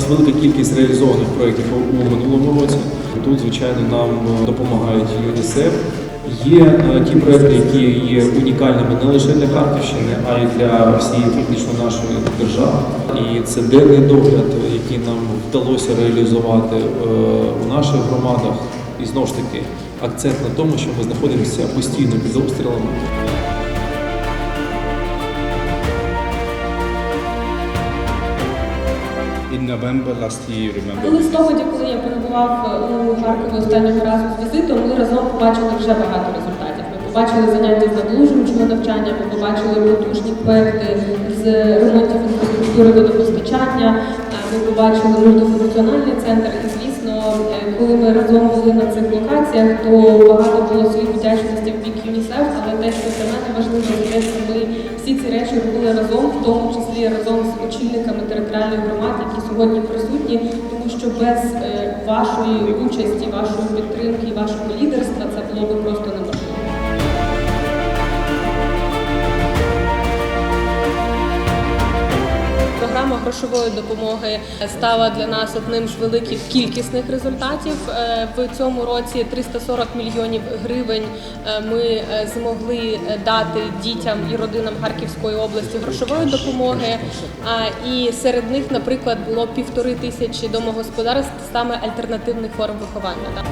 нас велика кількість реалізованих проєктів у минулому році. Тут, звичайно, нам е, допомагають ЮНІСЕФ. Є е, ті проекти, які є унікальними не лише для Харківщини, а й для всієї фактично нашої держави. І це денний догляд, який нам вдалося реалізувати е, у наших громадах. І знову ж таки акцент на тому, що ми знаходимося постійно під обстрілами. In November last year, remember, У листопаді, коли я перебував у Харкові останнього разу з візитом, ми разом побачили вже багато результатів. Ми побачили заняття з надлужуючого навчання, ми побачили потужні проекти з ремонтів водопостачання. е, Ми побачили мультифункціональний центр. І звісно, е, коли ми разом були на цих локаціях, то багато було слів вдячності в бік ЮНІСЕФ, але те, що для мене важливо, те, що ми всі ці речі робили разом, в тому числі разом з очільниками територіальних громад, які сьогодні присутні, тому що без е, вашої участі, вашої підтримки, вашого лідерства грошової допомоги стала для нас одним з великих кількісних результатів. Е, В цьому році 340 мільйонів гривень е, ми е, змогли дати дітям і родинам Харківської області грошової допомоги. І серед них, наприклад, було півтори тисячі домогосподарств саме альтернативних форм виховання.